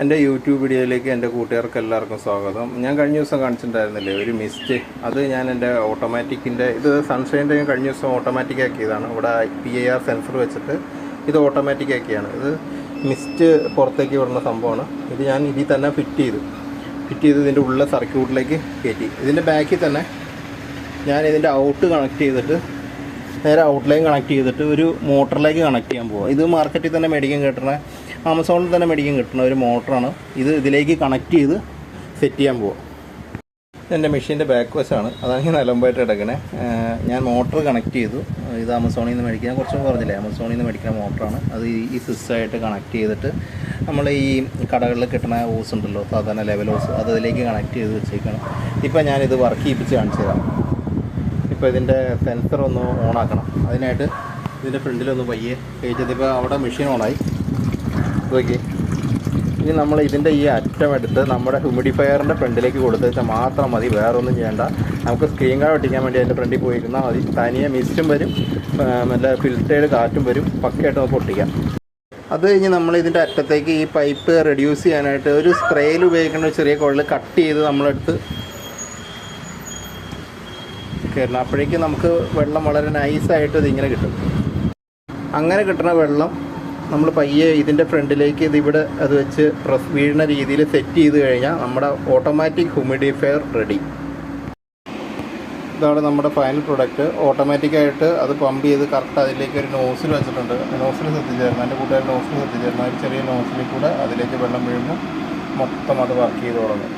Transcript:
എന്റെ യൂട്യൂബ് വീഡിയോയിലേക്ക് എന്റെ കൂട്ടുകാർക്ക് എല്ലാവർക്കും സ്വാഗതം. ഞാൻ കഴിഞ്ഞ ദിവസം കാണിച്ചിട്ടുണ്ടായിരുന്നില്ലേ ഒരു മിസ്റ്റ് അത് ഞാൻ എന്റെ ഓട്ടോമാറ്റിക്കിന്റെ ഇത് സൺഷൈന്റെ ഞാൻ കഴിഞ്ഞ ദിവസം ഓട്ടോമാറ്റിക് ആക്കിയതാണ്. ഇവിടെ പി ഐ ആർ സെൻസർ വെച്ചിട്ട് ഇത് ഓട്ടോമാറ്റിക് ആക്കിയാണ്. ഇത് മിസ്റ്റ് പുറത്തേക്ക് വിടുന്ന സംഭവമാണ്. ഇത് ഞാൻ ഇതിൽ തന്നെ ഫിറ്റ് ചെയ്തു. ഫിറ്റ് ചെയ്ത് ഇതിന്റെ ഉള്ള സർക്യൂട്ടിലേക്ക് കയറ്റി. ഇതിന്റെ ബാക്കിൽ തന്നെ ഞാൻ ഇതിന്റെ ഔട്ട് കണക്ട് ചെയ്തിട്ട് നേരെ ഔട്ട്ലൈൻ കണക്ട് ചെയ്തിട്ട് ഒരു മോട്ടറിലേക്ക് കണക്ട് ചെയ്യാൻ പോവാം. ഇത് മാർക്കറ്റിൽ തന്നെ മേടിക്കാൻ കിട്ടുന്ന ആമസോണിൽ തന്നെ മേടിക്കാൻ കിട്ടുന്ന ഒരു മോട്ടറാണ്. ഇത് ഇതിലേക്ക് കണക്ട് ചെയ്ത് സെറ്റ് ചെയ്യാൻ പോവാം. എന്റെ മെഷീന്റെ ബാക്ക് വശമാണ്. അതാണ് നിലമ്പായിട്ട് കിടക്കണേ. ഞാൻ മോട്ടർ കണക്ട് ചെയ്തു. ഇത് ആമസോണിൽ നിന്ന് മേടിക്കാൻ. കുറച്ച് പറഞ്ഞില്ലേ ആമസോണിൽ നിന്ന് മേടിക്കുന്ന മോട്ടറാണ്. അത് ഈ- സിസ്റ്റമായിട്ട് കണക്ട് ചെയ്തിട്ട് നമ്മൾ ഈ കടകളിൽ കിട്ടുന്ന ഓസ് ഉണ്ടല്ലോ സാധാരണ ലെവൽ ഓസ് അത് അതിലേക്ക് കണക്ട് ചെയ്ത് വെച്ചേക്കാണ്. ഇപ്പം ഞാനിത് വർക്ക് ചെയ്യിപ്പിച്ച് കാണിച്ചു തരാം. ഇപ്പോൾ ഇതിന്റെ സെൻസർ ഒന്ന് ഓണാക്കണം അതിനായിട്ട് ഇതിന്റെ ഫ്രണ്ടിലൊന്ന് പയ്യെ കഴിച്ചത് ഇപ്പോൾ അവിടെ മെഷീൻ ഓണായി നോക്കി. ഇനി നമ്മൾ ഇതിന്റെ ഈ അറ്റം എടുത്ത് നമ്മുടെ ഹ്യൂമിഡിഫയറിന്റെ ഫ്രണ്ടിലേക്ക് കൊടുത്തു വെച്ചാൽ മാത്രം മതി വേറെ ഒന്നും ചെയ്യേണ്ട. നമുക്ക് സ്ക്രീൻ കാർഡ് ഒട്ടിക്കാൻ വേണ്ടി അതിന്റെ ഫ്രണ്ടിൽ പോയിരുന്നാൽ മതി. തനിയെ മിസ്റ്റും വരും നല്ല ഫിൽറ്റേഡ് കാറ്റും വരും. പക്കയായിട്ട് നമുക്ക് ഒട്ടിക്കാം. അത് കഴിഞ്ഞ് നമ്മൾ ഇതിന്റെ അറ്റത്തേക്ക് ഈ പൈപ്പ് റെഡ്യൂസ് ചെയ്യാനായിട്ട് ഒരു സ്പ്രേയിൽ ഉപയോഗിക്കുന്ന ഒരു ചെറിയ കുഴൽ കട്ട് ചെയ്ത് നമ്മളെടുത്ത് കയറണം അപ്പോഴേക്കും നമുക്ക് വെള്ളം വളരെ നൈസായിട്ട് ഇതിങ്ങനെ കിട്ടും. അങ്ങനെ കിട്ടുന്ന വെള്ളം നമ്മൾ പയ്യെ ഇതിന്റെ ഫ്രണ്ടിലേക്ക് ഇത് ഇവിടെ അത് വെച്ച് പ്രസ് വീഴുന്ന രീതിയിൽ സെറ്റ് ചെയ്ത് കഴിഞ്ഞാൽ നമ്മുടെ ഓട്ടോമാറ്റിക് ഹ്യൂമിഡിഫയർ റെഡി ഇതാണ് നമ്മുടെ ഫൈനൽ പ്രൊഡക്റ്റ് ഓട്ടോമാറ്റിക്കായിട്ട് അത് പമ്പ് ചെയ്ത് കറക്റ്റ് അതിലേക്ക് ഒരു നോസിൽ വെച്ചിട്ടുണ്ട്. നോസിൽ ശ്രദ്ധിച്ചായിരുന്നു. എന്റെ കൂട്ടുകാർ നോസിൽ ശ്രദ്ധിച്ചായിരുന്നു. ഒരു ചെറിയ നോസിൽ കൂടെ അതിലേക്ക് വെള്ളം വീഴുമ്പോൾ മൊത്തം അത് വർക്ക് ചെയ്ത് തുടങ്ങും